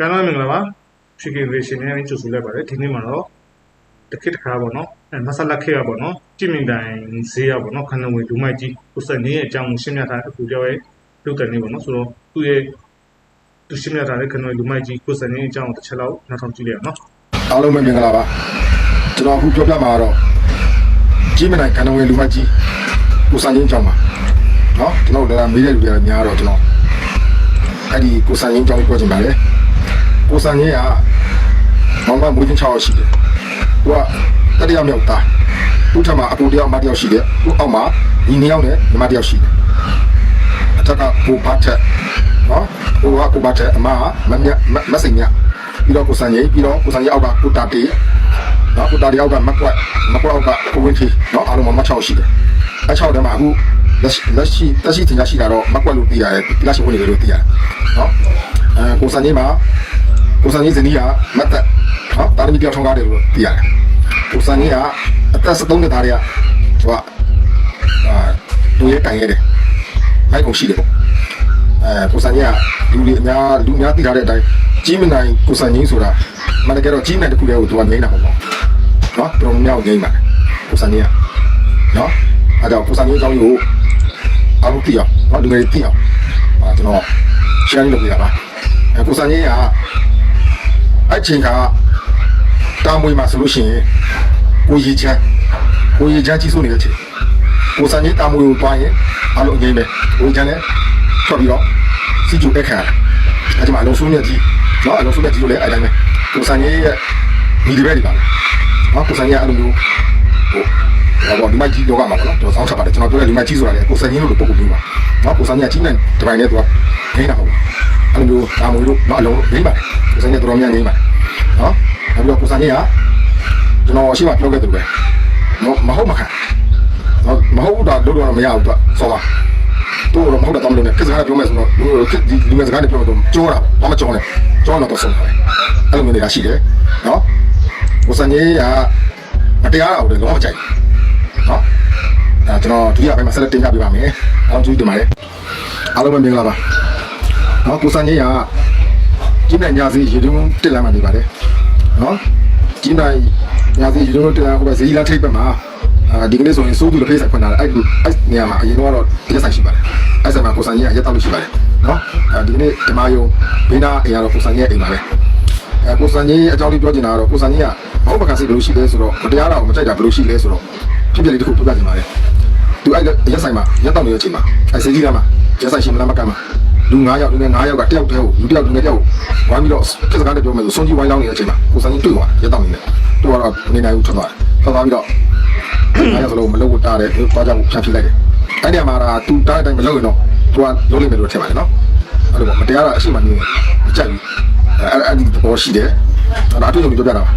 ကျန်တော့မင်္ဂလာပါ configuration နဲ့ကြိုဆိုလိုက်ပါတယ်ဒီနေ့မှာတော့တခက်တခါပေါ့နော်အဲမဆလခေရပေါ့နော်ကြည့်မြင်တိုင်းဈေးရပေါ့နော်ခဏဝင်လူမိုက်ကြီးကိုစနေရဲ့အကြောင်းကိုရှင်းပြထားအခုကြောက်ရဲ့လုပ်တယ်နေပေါ့နော်ဆိုတော့သူ့ရဲ့သူရှင်းပြထားတဲ့ခဏဝင်လူမိုက်ကြီးကိုစနေရဲ့အကြောင်းကိုတစ်ချက်လောက်နောက်ထောင်ကြည့်လိုက်ရအောင်နော်အားလုံးပဲမင်္ဂလာပါကျွန်တော်အခုပြောပြမှာတော့ကြည့်မြင်တိုင်းခဏဝင်လူမိုက်ကြီးကိုစနေရဲ့အကြောင်းပါနော်ကျွန်တော်လည်းမေးတဲ့လူတွေကများတော့ကျွန်တော်အဲ့ဒီကိုစနေရဲ့အကြောင်းကိုပြောချင်ပါတယ် ကိုစံကြီးကမောင်ကမွေးချင်း6ရောက်ရှိတယ်။သူကတတိယမြောက်သား။သူ့ထက်မှာအတူတယောက်မတယောက်ရှိတယ်။သူ့အောက်မှာညီနှစ်ယောက်နဲ့ညီမတစ်ယောက်ရှိတယ်။အထက်ကကိုဘတ်ထက်နော်။ကိုကကိုဘတ်ထက်အမကမမြမစိန်မြပြီးတော့ကိုစံကြီးပြီးတော့ကိုစံကြီးအောက်ကကိုတာတေးနော်ကိုတာတေးအောက်ကမကွက်မကွက်အောက်ကကိုဝင်းချီနော်အားလုံးမမ6ရှိတယ်။အ6ထဲမှာအခုလက်လက်ရှိတက်ရှိတင်ရရှိတာတော့မကွက်လို့သိရတယ်။လက်ရှိဝင်နေလို့သိရတယ်။နော်။အဲကိုစံကြီးမှာ ကိုစံကြီးဇနီးကမတ်တက်နော်တာသမီတယောက်ထောင်းကားတယ်လို့သိရတယ်ကိုစံကြီးကအသက်73နှစ်သားတွေကဟိုကအာလူရဲကန်ရဲတယ်မိုက်ကုန်ရှိတယ်ပေါ့အဲကိုစံကြီးကလူတွေအများလူများသိထားတဲ့အတိုင်းကြီးမနိုင်ကိုစံကြီးဆိုတာမနက်ကတော့ကြီးမနိုင်တစ်ခုတည်းကိုသူကငိမ့်တာပေါ့နော်တော်တော်များများငိမ့်ပါတယ်ကိုစံကြီးကနော်အဲတော့ကိုစံကြီးအကြောင်းကိုအားလုံးသိအောင်နော်လူတွေသိအောင်အဲကျွန်တော် share လုပ်ပြရပါအဲကိုစံကြီးက အဲ့ချိန်ကတာမွေမှာဆိုလို့ရှိရင်ကိုရီချမ်းကိုရီချမ်းကြီးစိုးနေတဲ့အချိန်ကိုစံကြီးတာမွေကိုတွားရင်အားလုံးငိမ့်ပဲကိုရီချမ်းလည်းထွက်ပြီးတော့စီကျူအခါအဲ့ဒီမှာအလုံးစုံမြတ်ကြီးနော်အလုံးစုံမြတ်ကြီးလို့လည်းအဲ့တိုင်းပဲကိုစံကြီးရဲ့ညီဒီပဲဒီပါလေနော်ကိုစံကြီးအဲ့လိုမျိုးဟိုတော့ဒီမကြီးတော့ကမှာပေါ့နော်ကျွန်တော်စောင်းချက်ပါတယ်ကျွန်တော်ပြောတဲ့ဒီမကြီးဆိုတာလေကိုစံကြီးလို့ပုံပုံပြီးပါနော်ကိုစံကြီးကကြီးနဲ့ဒီပိုင်းနဲ့သူက ဂိမ်းတာပေါ့အဲ့လိုမျိုးတာမွေလို့နော်အလုံးဂိမ်းပါတယ်ကိုစံကြီးတော်တော်များများဂိမ်းပါတယ်နော်အဲ့ပြီးတော့ကိုစံကြီးကကျွန်တော်ရှိမှပြောခဲ့တယ်ပဲနော်မဟုတ်မခံနော်မဟုတ်တာလို့တော့မရဘူးသူဆောပါတို့တော့မဟုတ်တာတော့မလုပ်နဲ့ကိစ္စကပြောမယ်ဆိုတော့ဒီလူငယ်စကားနဲ့ပြောတော့ကြောတာဘာမှကြောနဲ့ကြောတော့ဆုံးတယ်အဲ့လိုမျိုးတွေကရှိတယ်နော်ကိုစံကြီးကမတရားတာကိုလည်းတော့မကြိုက်နော်အဲကျွန်တော်ဒုတိယပိုင်းမှာဆက်လက်တင်ပြပေးပါမယ်အောင်ကျူးတင်ပါတယ်အားလုံးပဲမင်္ဂလာပါ နော်ကိုစံကြီးကကြီးနိုင်ညာစီရေတုံးတက်လာမှနေပါတယ်နော်ကြီးနိုင်ညာစီရေတုံးတက်လာဟိုပဲဇီလာထိပ်ဘက်မှာအာဒီကနေ့ဆိုရင်စိုးသူလက်ဖေးဆိုင်ဖွင့်လာတယ်အဲ့ဒီအဲ့နေရာမှာအရင်ကတော့တရားဆိုင်ရှိပါတယ်အဲ့ဆိုင်မှာကိုစံကြီးကရက်တောက်လို့ရှိပါတယ်နော်အဲဒီကနေ့ဓမ္မယုံဘေးနာအိမ်ကတော့ကိုစံကြီးရဲ့အိမ်ပါပဲအဲကိုစံကြီးအကြောင်းလေးပြောချင်တာကတော့ကိုစံကြီးကမဟုတ်မကန်စိတ်ဘယ်လိုရှိလဲဆိုတော့မတရားတာကိုမကြိုက်တာဘယ်လိုရှိလဲဆိုတော့ဖြစ်ဖြစ်လေးတစ်ခုပြပြချင်ပါတယ်သူအဲ့ရက်ဆိုင်မှာရက်တောက်နေတဲ့အချိန်မှာအဲ့စေကြီးကမှာရက်ဆိုင်ရှိမလားမကမ်းမှာ လူ9ယောက်လူငယ်9ယောက်ကတယောက်တည်းကိုလူတယောက်လူငယ်တယောက်ကိုဝိုင်းပြီးတော့ကိစ္စကားနဲ့ပြောမယ်ဆိုစွန်ကြီးဝိုင်းလောင်းနေတဲ့အချိန်မှာကိုစံကြီးတွေ့သွားရက်တောက်နေတယ်တွေ့တော့နေနိုင်ဘူးထွက်သွားတယ်ထွက်သွားပြီးတော့အဲ့ဒါဆိုလို့မလုပ်တာတဲ့သွားကြဖို့ဖြန့်ဖြေလိုက်တယ်အဲ့ဒီမှာဒါသူတားတဲ့အတိုင်းမလုပ်ရင်တော့သူကလုပ်လိမ့်မယ်လို့ထင်ပါတယ်နော်အဲ့လိုပေါ့မတရားတာအရှိမှနေမကြိုက်ဘူးအဲ့အဲ့ဒီပေါ်ရှိတယ်အဲ့ဒါအတူတူပြောပြတာပါ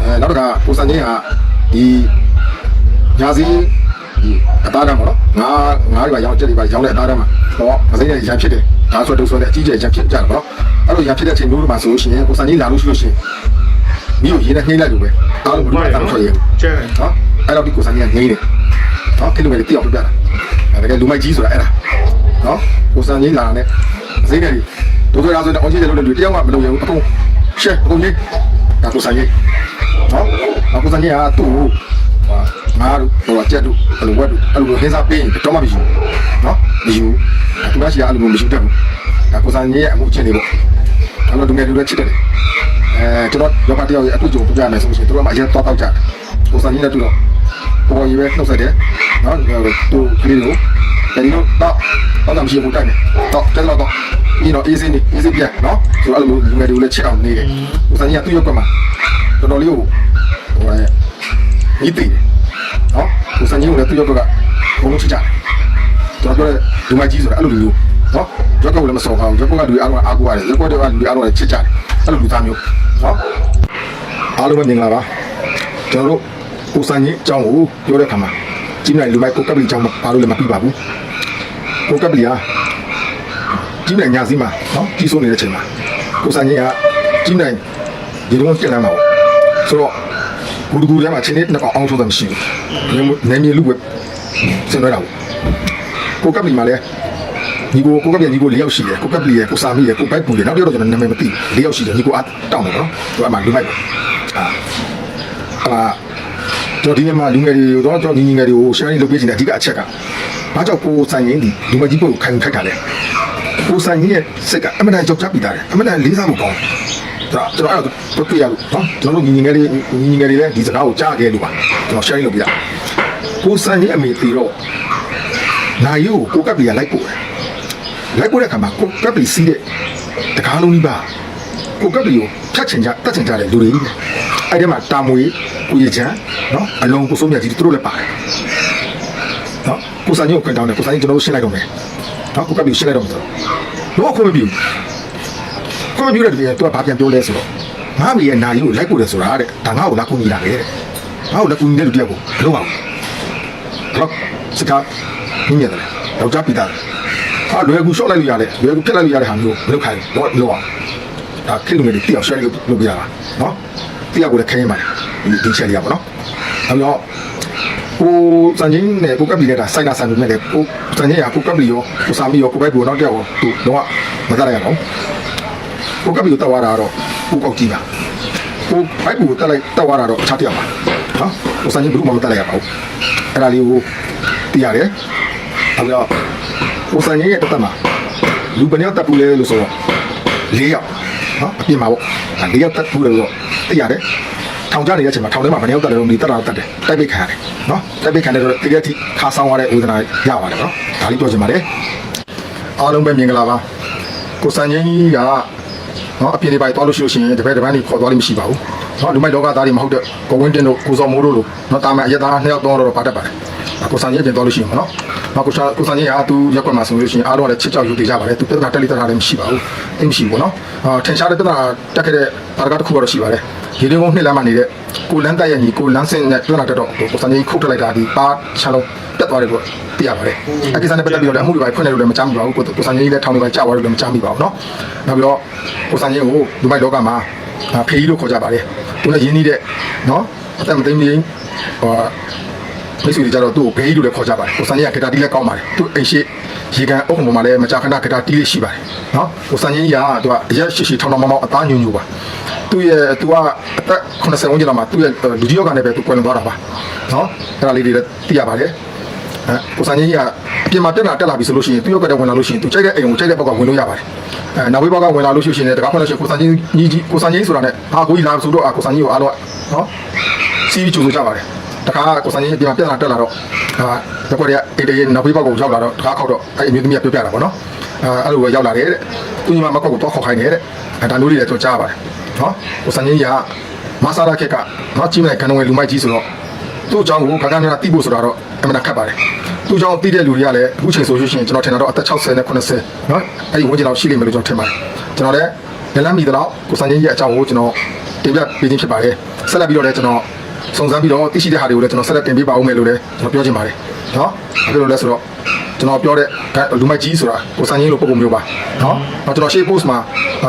အဲနောက်တစ်ခါကိုစံချင်းကဒီညာစီ ဒီအသားတန်းပေါ့နော်ငါငါးတွေပါရောင်းချက်တွေပါရောင်းတဲ့အသားတန်းမှာတော့မစိမ့်တဲ့ရံဖြစ်တယ်ဒါဆိုတော့ဆိုတဲ့အကြီးကျယ်ရံဖြစ်ကြတယ်ပေါ့နော်အဲ့လိုရံဖြစ်တဲ့အချိန်မျိုးတွေမှာဆိုလို့ရှိရင်ကိုစံချင်းလာလို့ရှိလို့ရှိရင်မြို့ရေးနဲ့နှိမ့်လိုက်လို့ပဲအားလုံးဘယ်လိုမှမထွက်ရဘူးကျဲတယ်နော်အဲ့တော့ဒီကိုစံကြီးကငိမ့်တယ်နော်ခင်ဗျားတိအောင်ပြပြတာအဲ့ဒါကလူမိုက်ကြီးဆိုတာအဲ့ဒါနော်ကိုစံကြီးလာတယ်စိတ်နဲ့ဒုက္ခရာဆိုတော့အောင်ကြီးတယ်လို့လည်းတယောက်ကမလုပ်ရဘူးအကုန်ရှက်အကုန်ကြီးဒါကိုစံကြီးနော်အခုစံကြီးကသူ့ကိုဟာငါ တို့ဟိုကြက်တို့ဘယ်လိုဝက်တို့အဲ့လိုဟင်းစားပေးရင်တော့မှမရှိဘူးနော်မရှိဘူးသူကရှိရအဲ့လိုမရှိတတ်ဘူးဒါကိုစံကြီးရဲ့အမှုချင်းတွေပေါ့အဲ့လိုလူငယ်လူတွေချစ်တယ်အဲကျွန်တော်ယောဂတယောက်ရဲ့အတူတူပြပြမယ်ဆိုလို့ရှိရင်တို့ကမှအရင်တော့တောက်ကြတယ်ကိုစံကြီးနဲ့တူတော့ပေါ်ကြီးပဲနှုတ်ဆက်တယ်နော်သူကလေးလို့တယ်လို့တော့တော့တော့မရှိဘူးတိုက်တယ်တော့တက်တော့တော့ဒီတော့ easy နေ easy ပြန်နော်ဆိုအဲ့လိုလူငယ်တွေလည်းချက်အောင်နေတယ်ဦးစံကြီးကသူ့ရောက်ကမှာတော်တော်လေးကိုဟိုရဲဤတည် နော်ဦးစံကြီးကလည်းသူ့ရောက်ကဘုံလုံးချကြတယ်ကျွန်တော်ပြောတဲ့လူမကြီးဆိုတာအဲ့လိုလူနော်ရောက်ကလည်းမစော်ပါဘူးရောက်ကလူအားလုံးအားကိုရတယ်ရောက်ကတွေကလူအားလုံးလည်းချစ်ကြတယ်အဲ့လိုလူသားမျိုးနော်အားလုံးပဲမင်္ဂလာပါကျွန်တော်တို့ကိုစံကြီးအကြောင်းကိုပြောတဲ့အခါမှာကြီးနိုင်လူမိုက်ကိုကပ်ပလီအကြောင်းဘာလို့လဲမပြပါဘူးကိုကပ်ပလီဟာကြီးနိုင်ညာစီမှာနော်ကြီးစိုးနေတဲ့အချိန်မှာကိုစံကြီးကကြီးနိုင်ဒီလိုတက်လာမှာပေါ့ဆိုတော့ ဘူဒူထဲမှာချင်းနေနှစ်ကောင်အောင်ဆုံးတယ်မရှိဘူးနေမြေလူပဲစင်ရတာပေါ့ကိုကပ်ပလီမှာလည်းညီကိုကိုကပ်ပြညီကို၄ယောက်ရှိတယ်ကိုကပ်ပလီရယ်ကိုစာမီရယ်ကိုဘိုက်ပူရယ်နောက်တစ်ယောက်တော့ကျွန်တော်နာမည်မသိ၄ယောက်ရှိတယ်ညီကိုအတောင်းတယ်နော်သူအမှလူမိုက်အာအာကျွန်တော်ဒီနေ့မှာလူငယ်တွေတော့ကျွန်တော်ညီငယ်တွေကို sharing လုပ်ပေးချင်တဲ့အဓိကအချက်ကဘာကြောင့်ကိုဆိုင်ရင်ဒီလူမကြီးပုတ်ကိုခံခိုက်တာလဲကိုဆိုင်ရင်ရဲ့စိတ်ကအမှန်တန်ကြောက်ကြပြီးသားတယ်အမှန်တန်လေးစားဖို့ကောင်းတယ်ကျွန် တော်ကျွန်တော်အဲ့တော့တွေ့ရလို့နော်ကျွန်တော်တို့ညီငယ်တွေညီငယ်တွေလည်းဒီစကားကိုကြားခဲ့လို့ပါကျွန်တော် sharing လုပ်ပြတာကိုဆိုင်ရင်အမေတီတော့နာယိုကိုကပ်ပြီးလိုက်ပို့တယ်လိုက်ပို့တဲ့အခါမှာကိုကပ်ပြီးစီးတဲ့တကားလုံးကြီးပါကိုကပ်ပြီးကိုဖြတ်ချင်ကြတတ်ချင်ကြတဲ့လူတွေကြီးအဲ့ဒီမှာတာမွေကိုရချမ်းနော်အလုံးကိုစိုးမြတ်ကြီးသူတို့လည်းပါတယ်နော်ကိုဆိုင်ရင်ကိုခွင့်တောင်းတယ်ကိုဆိုင်ရင်ကျွန်တော်တို့ရှင်းလိုက်တော့မယ်နော်ကိုကပ်ပြီးရှင်းလိုက်တော့မယ်ဆိုတော့တော့ခွင့်မပြု ခွင့်မပြုတဲ့တည်းသူကဘာပြန်ပြောလဲဆိုတော့ငါမေရဲ့နာယိုကိုလိုက်ပို့တယ်ဆိုတာတဲ့ဒါငါ့ကိုလာကူညီတာပဲတဲ့ငါ့ကိုလာကူညီတဲ့လူတယောက်ကိုမလုပ်အောင်တော့စကားညညတယ်တော့ကြပိတာဟာလွယ်ကူရှော့လိုက်လို့ရတယ်လွယ်ကူပြက်လိုက်လို့ရတဲ့ဟာမျိုးမလုပ်ခိုင်းတော့မလုပ်အောင်ဒါခေတ်လူငယ်တွေတိအောင် share လုပ်လုပ်ပြရတာနော်တိအောင်ကိုလည်းခိုင်းရပါတယ်ဒီဒီချက်လေးရပါတော့အဲတော့ကိုစံချင်းနဲ့ကိုကပ်ပြီးနေတာစိုက်တာဆန်နေတယ်ကိုစံချင်းရကိုကပ်ပြီးရောကိုစာမီရောကိုဘိုက်ဘူးနောက်တစ်ယောက်သူတော့မတတ်ရအောင် ကိုကပ်ပြီးတော့တက်သွားတာတော့ကိုကောက်ကြည့်ပါကိုဘိုက်ဘူးတက်လိုက်တက်သွားတာတော့အခြားတစ်ယောက်ပါနော်ကိုစံချင်းဘယ်သူမှမတက်လိုက်ရပါဘူးအဲ့ဒါလေးကိုသိရတယ်အဲ့တော့ကိုစံချင်းရဲ့တက်တက်မှာလူပညောက်တက်ပူလဲလို့ဆိုတော့၄ယောက်နော်အပြင်မှာပေါ့ဒါ၄ယောက်တက်ပူတယ်လို့သိရတယ်ထောင်ကြနေတဲ့အချိန်မှာထောင်ထဲမှာဘယ်နှယောက်တက်တယ်လို့ဒီတက်တာတက်တယ်တိုက်ပိတ်ခံရတယ်နော်တိုက်ပိတ်ခံတယ်ဆိုတော့တကယ်ထိခါဆောင်ရတဲ့ဝေဒနာရပါတယ်နော်ဒါလေးပြောချင်ပါတယ်အားလုံးပဲမြင်ကြလားပါကိုစံချင်းကြီးက နော်အပြင်တွေပါသွားလို့ရှိလို့ရှိရင်တပည့်တပန်းတွေခေါ်သွားလိမ့်မရှိပါဘူးနော်လူမိုက်လောကသားတွေမဟုတ်တဲ့ကိုဝင်းတင်တို့ကိုစောမိုးတို့လိုနော်တာမန်အရက်သားနှစ်ယောက်တော့တော့ပါတတ်ပါတယ်ကိုစံချင်းအပြင်သွားလို့ရှိရင်ပေါ့နော်နော်ကိုစံကိုစံချင်းကသူရက်ွက်မှာဆိုလို့ရှိရင်အားလုံးကလည်းချစ်ကြောက်ယူတည်ကြပါတယ်သူပြဿနာတက်လိတက်တာလည်းမရှိပါဘူးအင်းမရှိဘူးပေါ့နော်အာထင်ရှားတဲ့ပြဿနာတက်ခဲ့တဲ့ဘာကတစ်ခုတော့ရှိပါတယ်ရေတွင်းကုန်းနှစ်လမ်းမှာနေတဲ့ ကိုလန်းတက်ရဲ့ညီကိုလန်းစင်နဲ့ပြဿနာတက်တော့ကိုစံချင်းခုတ်ထလိုက်တာဒီပါချလုံးတက်သွားတယ်လို့သိရပါတယ်အကိစ္စနဲ့ပတ်သက်ပြီးတော့လည်းအမှုတွေပဲဖွင့်တယ်လို့လည်းမကြားမိပါဘူးကိုကိုစံချင်းလည်းထောင်တွေပဲကြာသွားတယ်လို့လည်းမကြားမိပါဘူးเนาะနောက်ပြီးတော့ကိုစံချင်းကိုလူမိုက်လောကမှာဖေးကြီးလို့ခေါ်ကြပါတယ်သူလည်းရင်းနှီးတဲ့เนาะအသက်မသိမင်းဟောမိတ်ဆွေတွေကြတော့သူ့ကိုဘေးကြီးလို့လည်းခေါ်ကြပါတယ်ကိုစံချင်းကဂီတာတီးလည်းကောင်းပါတယ်သူအိမ်ရှိရေကန်အုပ်ပုံမှာလည်းမကြာခဏဂီတာတီးလေးရှိပါတယ်เนาะကိုစံချင်းကြီးကသူကအရက်ရှိရှိထောင်ထောင်မောင်းမောင်းအသားညူညူပါ သူ့ရဲ့သူကအသက်80ဝန်းကျင်လောက်မှာသူ့ရဲ့လူကြီးယောဂနဲ့ပဲသူကွယ်လွန်သွားတာပါနော်အဲ့ဒါလေးတွေလည်းသိရပါတယ်အဲကိုစံကြီးကပြင်မာတက်လာတက်လာပြီဆိုလို့ရှိရင်သူ့ယောဂတဲ့ဝင်လာလို့ရှိရင်သူကြိုက်တဲ့အိမ်ကိုကြိုက်တဲ့ဘက်ကဝင်လို့ရပါတယ်အဲနောက်ဘေးဘက်ကဝင်လာလို့ရှိရင်လည်းတကားခွန်းလို့ရှိရင်ကိုစံကြီးကြီးကြီးကိုစံကြီးဆိုတာနဲ့ဘာကိုကြီးလာဆိုတော့ကိုစံကြီးကိုအားလုံးနော်စီးပြီးကြိုးဆိုကြပါတယ်တခါကကိုစံကြီးပြင်မာတက်လာတက်လာတော့ဟာတကွက်တည်းအိတ်တည်းနောက်ဘေးဘက်ကိုရောက်လာတော့တခါခောက်တော့အဲ့အမျိုးသမီးကပြောပြတာပေါ့နော်အဲအဲ့လိုပဲရောက်လာတယ်တဲ့သူညီမမကောက်ကိုတော့ခေါက်ခိုင်းတယ်တဲ့အဲဒါမျိုးတွေလည်းသူကြားပါတယ် နော်ဟိုစံကြီးရမဆာရာခက်ကနော်ကြီးမဲ့ကံတော်ဝင်လူမိုက်ကြီးဆိုတော့သူ့အကြောင်းကိုခဏခဏသိဖို့ဆိုတာတော့အမှန်တခက်ပါတယ်သူ့အကြောင်းသိတဲ့လူတွေကလည်းအခုချိန်ဆိုလို့ရှိရင်ကျွန်တော်ထင်တာတော့အသက်60နဲ့80နော်အဲ့ဒီဝန်းကျင်တော့ရှိလိမ့်မယ်လို့ကျွန်တော်ထင်ပါတယ်ကျွန်တော်လည်းလက်လမ်းမီတော့ကိုစံကြီးရဲ့အကြောင်းကိုကျွန်တော်တင်ပြပေးခြင်းဖြစ်ပါတယ်ဆက်လက်ပြီးတော့လည်းကျွန်တော်စုံစမ်းပြီးတော့သိရှိတဲ့ဟာတွေကိုလည်းကျွန်တော်ဆက်လက်တင်ပြပါဦးမယ်လို့လည်းကျွန်တော်ပြောချင်ပါတယ်နော်ဘာဖြစ်လို့လဲဆိုတော့ ကျွန်တော်ပြောတဲ့လူမိုက်ကြီးဆိုတာကိုစံချင်းလိုပုံပုံမျိုးပါနော်နောက်ကျွန်တော် share post မှာ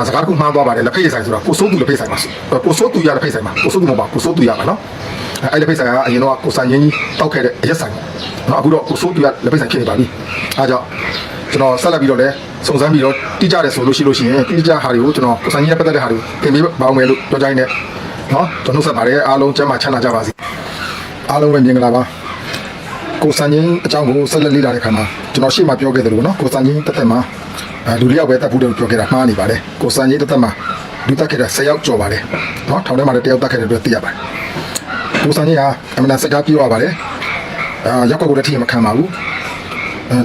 စကားတစ်ခုမှားသွားပါတယ်လက်ဖက်ရည်ဆိုင်ဆိုတာကိုစိုးသူလက်ဖက်ဆိုင်ပါကိုစိုးသူရလက်ဖက်ဆိုင်ပါကိုစိုးသူမဟုတ်ပါကိုစိုးသူရပါနော်အဲ့လက်ဖက်ဆိုင်ကအရင်တော့ကိုစံချင်းကြီးတောက်ခဲ့တဲ့အရက်ဆိုင်နော်အခုတော့ကိုစိုးသူရလက်ဖက်ဆိုင်ဖြစ်နေပါပြီအားကြောင့်ကျွန်တော်ဆက်လက်ပြီးတော့လည်းစုံစမ်းပြီးတော့တိကျတယ်ဆိုလို့ရှိလို့ရှိရင်တိကျဟာတွေကိုကျွန်တော်ကိုစံကြီးနဲ့ပတ်သက်တဲ့ဟာတွေကိုသင်ပေးပါအောင်မယ်လို့ပြောကြရင်းနဲ့နော်ကျွန်တော်နှုတ်ဆက်ပါတယ်အားလုံးကျမ်းမာချမ်းသာကြပါစေအားလုံးပဲမြင်္ဂလာပါ ကိုစံချင်းအကြောင်းကိုဆက်လက်လေ့လာတဲ့ခါမှာကျွန်တော်ရှေ့မှာပြောခဲ့တယ်လို့နော်ကိုစံချင်းတစ်သက်မှာလူလျောက်ပဲတတ်ဖို့တယ်လို့ပြောခဲ့တာမှားနေပါတယ်ကိုစံချင်းတစ်သက်မှာလူတက်ခဲ့တာ10ယောက်ကျော်ပါတယ်နော်ထောင်ထဲမှာလည်းတယောက်တက်ခဲ့တယ်လို့သိရပါတယ်ကိုစံချင်းကအမှန်တန်စကားပြောရပါတယ်အာရောက်ကိုလည်းထိမခံပါဘူး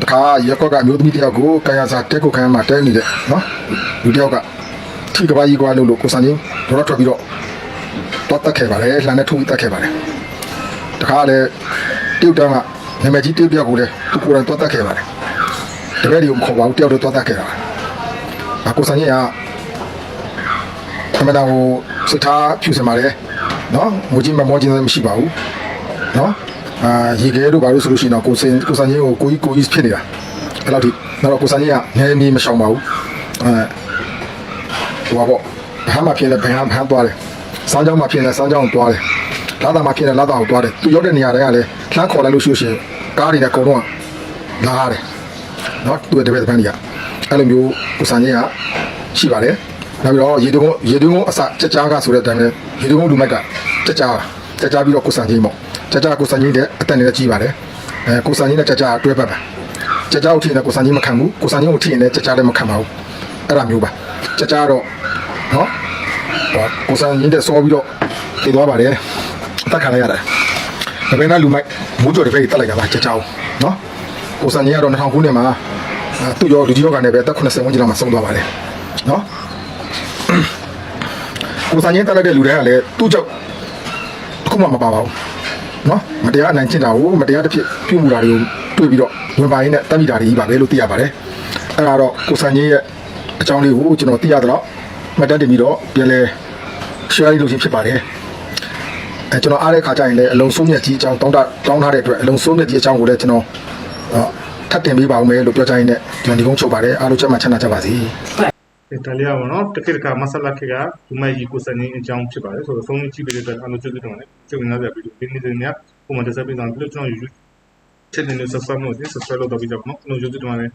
တခါရက်ကွက်ကအမျိုးသမီးတယောက်ကိုကာယစာတက်ကိုခံမှာတဲနေတဲ့နော်လူတယောက်ကထိကဘာကြီးကွာလို့လို့ကိုစံချင်းဒေါ်ထွက်ပြီးတော့တွတ်တက်ခဲ့ပါတယ်လှမ်းနဲ့ထုတ်ပြီးတက်ခဲ့ပါတယ်တခါလည်းတုတ်တန်းက နာမည်ကြီးတိတ်ပြောက်ကိုလည်းသူကိုယ်တိုင်တော့တက်ခဲ့ပါတယ်တပည့်တွေကိုမခေါ်ပါဘူးတယောက်တော့တော့တက်ခဲ့တာအကိုစံကြီးကအမှန်တန်ဟိုစိတ်ထားဖြူစင်ပါတယ်နော်ငိုချင်းမမောချင်းလည်းမရှိပါဘူးနော်အာရေခဲတို့ဘာလို့ဆိုလို့ရှိရင်တော့ကိုစင်ကိုစံချင်းကိုကိုကြီးကိုကြီးဖြစ်နေတာအဲ့လောက်ထိတော့ကိုစံချင်းကငယ်နေမရှောင်ပါဘူးအဲဟိုပါပေါ့ဘာမှဖြစ်လဲဘယ်ဟာဘာသွားတယ်စမ်းကြောင်းမှာဖြစ်လဲစမ်းကြောင်းသွားတယ် လာတာမှာဖြစ်လဲလာတာကိုသွားတယ်သူရောက်တဲ့နေရာတွေကလည်းလှမ်းခေါ်လိုက်လို့ရှိလို့ရှိရင်ကားတွေနဲ့အကုန်လုံးကလာရတယ်နော်သူ့တပည့်တပန်းတွေကအဲ့လိုမျိုးကိုစံချင်းကရှိပါတယ်နောက်ပြီးတော့ရေတုံးရေတုံးအစကြက်ကြားကဆိုတဲ့အတိုင်းပဲရေတုံးလူမိုက်ကကြက်ကြားကြက်ကြားပြီးတော့ကိုစံချင်းပေါ့ကြက်ကြားကိုစံချင်းတဲ့အတက်နဲ့ကြီးပါတယ်အဲကိုစံချင်းနဲ့ကြက်ကြားတွဲပတ်ပါကြက်ကြားကိုထိရင်လည်းကိုစံချင်းမခံဘူးကိုစံချင်းကိုထိရင်လည်းကြက်ကြားလည်းမခံပါဘူးအဲ့ဒါမျိုးပါကြက်ကြားတော့နော်ဟောကိုစံချင်းတဲ့စောပြီးတော့တည်သွားပါတယ် အတက်ခံလိုက်ရတယ်ဒါပေမဲ့လူမိုက်မိုးကြော်တစ်ဖက်တက်လိုက်တာပါကြက်ကြားကိုနော်ကိုစံချင်းကတော့2000ခုနှစ်မှာအာသူ့ရောလူကြီးရောကနေပဲအသက်80ဝန်းကျင်လောက်မှာဆုံးသွားပါတယ်နော်ကိုစာချင်းတက်လိုက်တဲ့လူတွေကလည်းသူ့ကြောင့်တစ်ခုမှမပါပါဘူးနော်မတရားအနိုင်ကျင့်တာကိုမတရားတစ်ဖြစ်ပြုမှုတာတွေကိုတွေ့ပြီးတော့ဝင်ပါရင်းနဲ့တက်မိတာတွေကြီးပါပဲလို့သိရပါတယ်အဲ့ဒါတော့ကိုစာချင်းရဲ့အကြောင်းလေးကိုကျွန်တော်သိရတော့မှတ်တမ်းတင်ပြီးတော့ပြန်လဲ share လုပ်ခြင်းဖြစ်ပါတယ် အဲကျွန်တော်အားတဲ့ခါကျရင်လည်းအလုံးစုံမြတ်ကြီးအကြောင်းတောင်းတတောင်းထားတဲ့အတွက်အလုံးစုံမြတ်ကြီးအကြောင်းကိုလည်းကျွန်တော်အော်ထပ်တင်ပေးပါဦးမယ်လို့ပြောချင်တဲ့ကျွန်တော်ဒီကုန်းချုပ်ပါတယ်အားလုံးချက်မှချမ်းသာကြပါစေဒါလေးပါနော်တခိတခါမဆလာခေကလူမိုက်ကြီးကိုစနေအကြောင်းဖြစ်ပါတယ်ဆိုတော့ဆုံးကြည့်ပေးတဲ့အတွက်အလုပ်ကျတဲ့တော့လည်းကျုံနာပြပြီးဒီနေ့တည်းညပုံမှန်တက်ဆက်ပြီးတော့ကျွန်တော် YouTube channel နဲ့ subscribe လုပ်ပြီး subscribe လုပ်တော့ပြီးကြပါနော်ကျွန်တော် YouTube မှာလည်း